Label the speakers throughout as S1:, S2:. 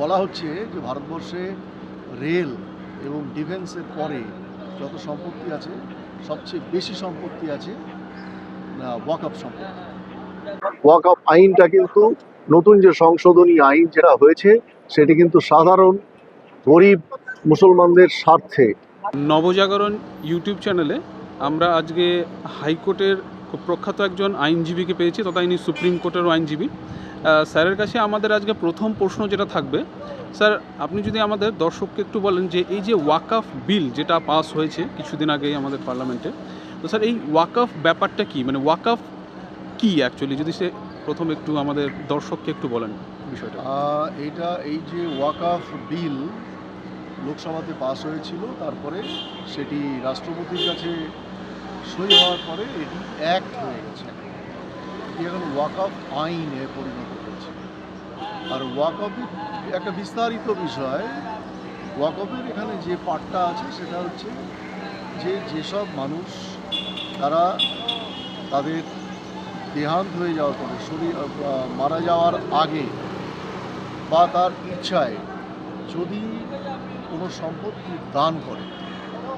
S1: বলা হচ্ছে যে ভারতবর্ষে রেল এবং ডিফেন্সের পরে যত সম্পত্তি আছে সবচেয়ে বেশি সম্পত্তি আছে ওয়াকআপ সম্পত্তি। ওয়াকআপ আইনটা কিন্তু নতুন যে সংশোধনী আইন যেটা হয়েছে সেটি কিন্তু সাধারণ গরিব মুসলমানদের স্বার্থে।
S2: নবজাগরণ ইউটিউব চ্যানেলে আমরা আজকে হাইকোর্টের খুব প্রখ্যাত একজন আইনজীবীকে পেয়েছি তথা ইনি সুপ্রিম কোর্টেরও আইনজীবী। স্যারের কাছে আমাদের আজকে প্রথম প্রশ্ন যেটা থাকবে, স্যার, আপনি যদি আমাদের দর্শককে একটু বলেন যে এই যে ওয়াকাফ বিল যেটা পাস হয়েছে কিছুদিন আগেই আমাদের পার্লামেন্টে, তো স্যার, এই ওয়াকাফ ব্যাপারটা কি? মানে ওয়াকাফ কি অ্যাকচুয়ালি যদি সে প্রথম একটু আমাদের দর্শককে একটু বলেন বিষয়টা।
S1: এটা এই যে ওয়াকাফ বিল লোকসভাতে পাস হয়েছিল, তারপরে সেটি রাষ্ট্রপতির কাছে সই হওয়ার পরে এটি অ্যাক্ট হয়ে গেছে। এটি এখন ওয়াকআপ আইনে পরিণত হয়েছে। আর ওয়াকআপ একটা বিস্তারিত বিষয় ওয়াকআপের এখানে যে পার্টটা আছে সেটা হচ্ছে যে যেসব মানুষ তারা তাদের দেহান্ত হয়ে যাওয়ার পরে, শরীর মারা যাওয়ার আগে বা তার ইচ্ছায় যদি কোনো সম্পত্তি দান করে,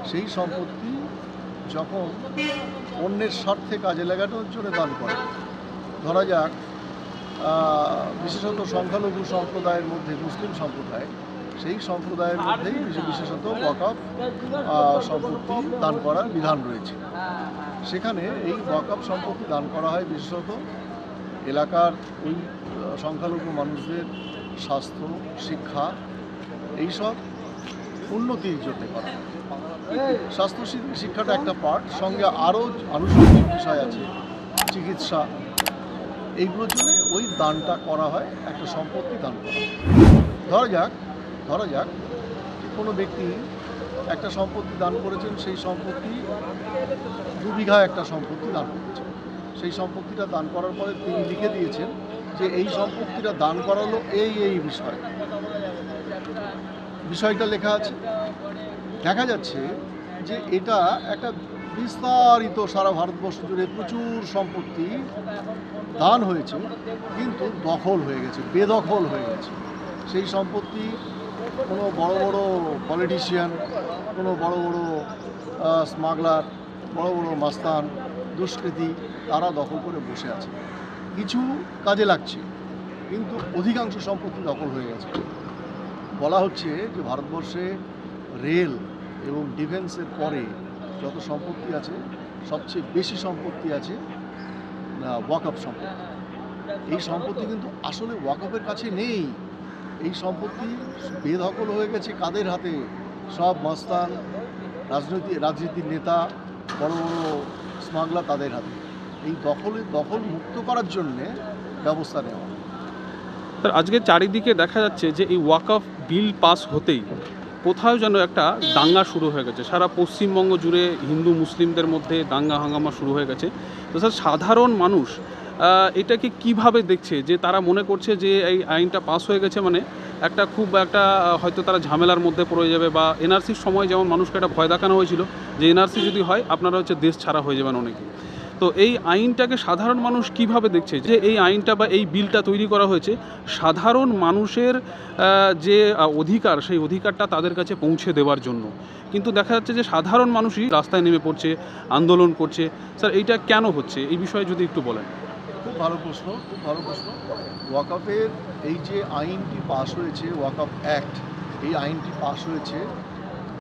S1: সেই সম্পত্তি যখন অন্যের স্বার্থে কাজে লাগানোর জন্য দান করে। ধরা যাক বিশেষত সংখ্যালঘু সম্প্রদায়ের মধ্যে মুসলিম সম্প্রদায় সেই সম্প্রদায়ের মধ্যেই বিশে- বিশেষত আহ, সম্পত্তি দান করার বিধান রয়েছে। সেখানে এই ওয়াকআপ সম্পত্তি দান করা হয় বিশেষত এলাকার ওই সংখ্যালঘু মানুষদের স্বাস্থ্য শিক্ষা এইসব উন্নতির জন্য করা হয়। স্বাস্থ্য শিক্ষাটা একটা পার্ট, সঙ্গে আরও আনুষঙ্গিক বিষয় আছে, চিকিৎসা। এইগুলোর জন্য ওই দানটা করা হয়, একটা সম্পত্তি দান করা। ধরা যাক ধরা যাক কোনো ব্যক্তি একটা সম্পত্তি দান করেছেন, সেই সম্পত্তি দু বিঘা একটা সম্পত্তি দান করেছেন সেই সম্পত্তিটা দান করার পরে তিনি লিখে দিয়েছেন যে এই সম্পত্তিটা দান করালো এই এই বিষয়। বিষয়টা লেখা আছে। দেখা যাচ্ছে যে এটা একটা বিস্তারিত সারা ভারতবর্ষ জুড়ে প্রচুর সম্পত্তি দান হয়েছে, কিন্তু দখল হয়ে গেছে, বেদখল হয়ে গেছে। সেই সম্পত্তি কোনো বড় বড় পলিটিশিয়ান কোনো বড় বড় স্মাগলার বড় বড় মাস্তান, দুষ্কৃতী, তারা দখল করে বসে আছে। কিছু কাজে লাগছে, কিন্তু অধিকাংশ সম্পত্তি দখল হয়ে গেছে। বলা হচ্ছে যে ভারতবর্ষে রেল এবং ডিফেন্সের পরে যত সম্পত্তি আছে, সবচেয়ে বেশি সম্পত্তি আছে ওয়াকআপ সম্পত্তি। এই সম্পত্তি কিন্তু আসলে ওয়াকআপের কাছে নেই। এই সম্পত্তি বেদখল হয়ে গেছে কাদের হাতে? সব মস্তান রাজনৈতিক রাজনীতির নেতা, বড় বড় স্মাগলার তাদের হাতে। এই দখলে, দখল মুক্ত করার জন্যে ব্যবস্থা নেওয়া।
S2: আজকে চারিদিকে দেখা যাচ্ছে যে এই ওয়াকআফ বিল পাস হতেই কোথাও যেন একটা দাঙ্গা শুরু হয়ে গেছে। সারা পশ্চিমবঙ্গ জুড়ে হিন্দু মুসলিমদের মধ্যে দাঙ্গা হাঙ্গামা শুরু হয়ে গেছে। তো স্যার, সাধারণ মানুষ এটাকে কীভাবে দেখছে? যে তারা মনে করছে যে এই আইনটা পাস হয়ে গেছে মানে একটা খুব একটা হয়তো তারা ঝামেলার মধ্যে পড়ে যাবে বা এনআরসির সময় যেমন মানুষকে একটা ভয় দেখানো হয়েছিল যে এনআরসি যদি হয়, আপনারা হচ্ছে দেশ ছাড়া হয়ে যাবেন অনেকে। তো এই আইনটাকে সাধারণ মানুষ কীভাবে দেখছে? যে এই আইনটা বা এই বিলটা তৈরি করা হয়েছে সাধারণ মানুষের যে অধিকার সেই অধিকারটা তাদের কাছে পৌঁছে দেওয়ার জন্য। কিন্তু দেখা যাচ্ছে যে সাধারণ মানুষই রাস্তায় নেমে পড়ছে আন্দোলন করছে। স্যার এইটা কেন হচ্ছে? এই বিষয়ে যদি একটু বলেন।
S1: খুব ভালো প্রশ্ন খুব ভালো প্রশ্ন। ওয়াকআপের এই যে আইনটি পাশ হয়েছে ওয়াকআপ অ্যাক্ট এই আইনটি পাশ হয়েছে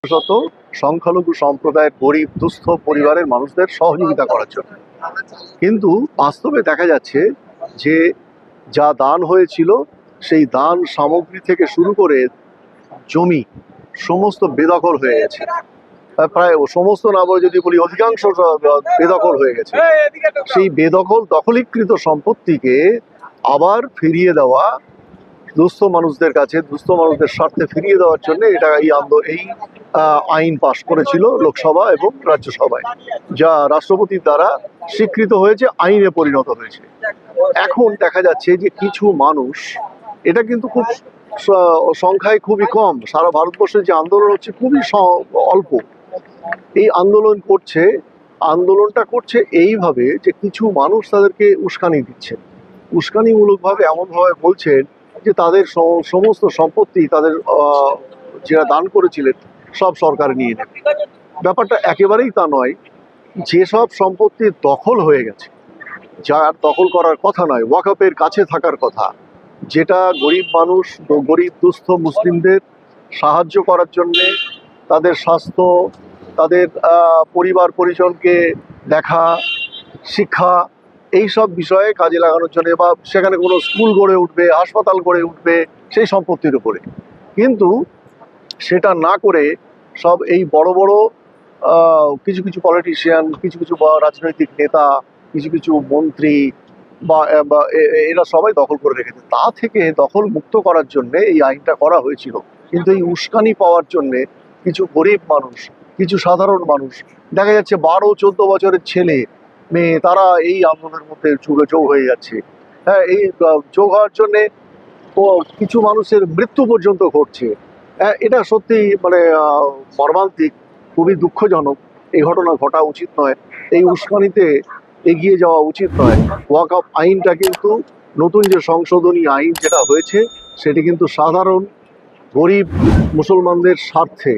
S1: বিশেষত সংখ্যালঘু সম্প্রদায়ের গরিব দুস্থ পরিবারের মানুষদের সহযোগিতা করার জন্য। কিন্তু বাস্তবে দেখা যাচ্ছে যে যা দান হয়েছিল সেই দান সামগ্রী থেকে শুরু করে জমি সমস্ত বেদখল হয়ে গেছে। প্রায় সমস্ত না বলে যদি বলি অধিকাংশ বেদখল হয়ে গেছে। সেই বেদখল দখলীকৃত সম্পত্তিকে আবার ফিরিয়ে দেওয়া দুস্থ মানুষদের কাছে, দুস্থ মানুষদের স্বার্থে ফিরিয়ে দেওয়ার জন্য এটা এই আন্দোলন এই আইন পাশ করেছিল লোকসভা এবং রাজ্যসভায়, যা রাষ্ট্রপতির দ্বারা স্বীকৃত হয়েছে, আইনে পরিণত হয়েছে। এখন দেখা যাচ্ছে যে কিছু মানুষ, এটা কিন্তু খুব সংখ্যায় খুবই কম, সারা ভারতবর্ষে যে আন্দোলন হচ্ছে খুবই অল্প। এই আন্দোলন করছে, আন্দোলনটা করছে এইভাবে যে কিছু মানুষ তাদেরকে উস্কানি দিচ্ছে উস্কানিমূলকভাবে এমনভাবে বলছেন যে তাদের সমস্ত সম্পত্তি তাদের যারা দান করেছিলেন, সব সরকার নিয়ে নেবে। ব্যাপারটা একেবারেই তা নয়, যেসব সম্পত্তি দখল হয়ে গেছে যার দখল করার কথা নয় ওয়াকফের কাছে থাকার কথা, যেটা গরিব মানুষ, গরিব, দুস্থ মুসলিমদের সাহায্য করার জন্যে তাদের স্বাস্থ্য, তাদের পরিবার পরিজনকে দেখা, শিক্ষা এই সব বিষয়ে কাজে লাগানোর জন্য বা সেখানে কোনো স্কুল গড়ে উঠবে, হাসপাতাল গড়ে উঠবে, সেই সম্পত্তির উপরে। কিন্তু সেটা না করে সব এই বড় বড় কিছু কিছু পলিটিশিয়ান কিছু কিছু রাজনৈতিক নেতা, কিছু কিছু মন্ত্রী বা এরা সবাই দখল করে রেখেছে। তা থেকে দখল মুক্ত করার জন্য এই আইনটা করা হয়েছিল। কিন্তু এই উস্কানি পাওয়ার জন্য কিছু গরিব মানুষ, কিছু সাধারণ মানুষ, দেখা যাচ্ছে বারো, চোদ্দ বছরের ছেলে মেয়ে তারা এই আন্দোলনের মধ্যে যুগে যোগ হয়ে যাচ্ছে। হ্যাঁ এই যোগ হওয়ার জন্যে ও কিছু মানুষের মৃত্যু পর্যন্ত ঘটছে। হ্যাঁ, এটা সত্যি মানে মর্মান্তিক খুবই দুঃখজনক। এই ঘটনা ঘটা উচিত নয়। এই উস্কানিতে এগিয়ে যাওয়া উচিত নয়। ওয়াক আপ আইনটা কিন্তু নতুন যে সংশোধনী আইন যেটা হয়েছে সেটি কিন্তু সাধারণ গরিব মুসলমানদের স্বার্থে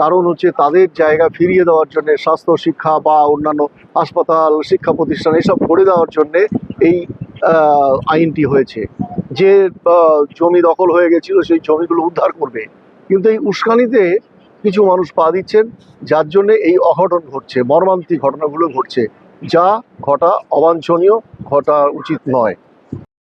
S1: কারণ হচ্ছে তাদের জায়গা ফিরিয়ে দেওয়ার জন্য স্বাস্থ্য শিক্ষা বা অন্যান্য হাসপাতাল, শিক্ষা প্রতিষ্ঠান এসব করে দেওয়ার জন্য এই আইনটি হয়েছে। যে জমি দখল হয়ে গেছিল সেই জমিগুলো উদ্ধার করবে। কিন্তু এই উস্কানিতে কিছু মানুষ পা দিচ্ছেন, যার জন্য এই অঘটন ঘটছে, মর্মান্তিক ঘটনাগুলো ঘটছে। যা ঘটা অবাঞ্ছনীয়, ঘটা উচিত নয়।